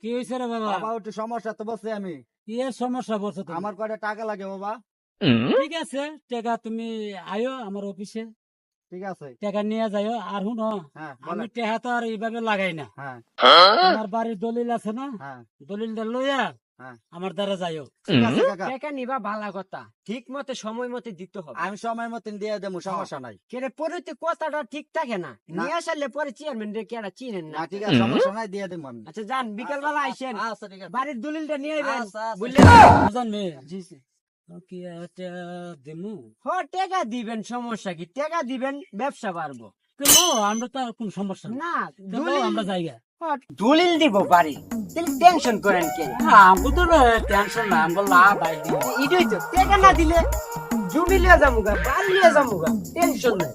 কি হয়েছে রে বাবা? বাবা একটু সমস্যা তো বসে আমি। কি সমস্যা বলছো আমার কয়টা টাকা লাগে বাবা? ঠিক আছে টাকা তুমি আয়ো আমার অফিসে। ঠিক আছে। টাকা নিয়ে যাইও। আর শুনো হ্যাঁ আমি তো আর এইভাবে লাগাই না। হ্যাঁ। আমার বাড়ির দলিল আছে না? হ্যাঁ। দলিলটা লইয়া হ্যাঁ। আমার দ্বারা যাইও। ঠিক টাকা নিবা ভালো কথা। ঠিক মতে সময় মতে দিতে হবে। আমি সময় মতন দিয়ে দেবো সমস্যা নাই। কেরে পরে তো কথাটা ঠিক থাকে না। না। নিয়ে আসলে পরে চেয়ারম্যান রে কেরা চিনেন না। ঠিক আছে সমস্যা নাই দিয়ে দেবো আমি। আচ্ছা যান বিকাল বেলা আইসেন। আচ্ছা ঠিক আছে। বাড়ির দলিলটা নিয়ে আইবেন। আচ্ছা, আচ্ছা। বুঝলেন জানবে জি হ টাকা দিবেন সমস্যা কি? টাকা দিবেন ব্যবসা বাড়বো। কিন্তু আমরা তো আর কোন সমস্যা না আমরা জায়গা দলিল দিব বাড়ি। তাহলে টেনশন করেন কেন আমগো তো টেনশন না, আমগো লাভ আইডি এটাই তো, টাকা না দিলে জমি লিয়ে যামুগা, বাড়ি লিয়ে যামুগা টেনশন নাই।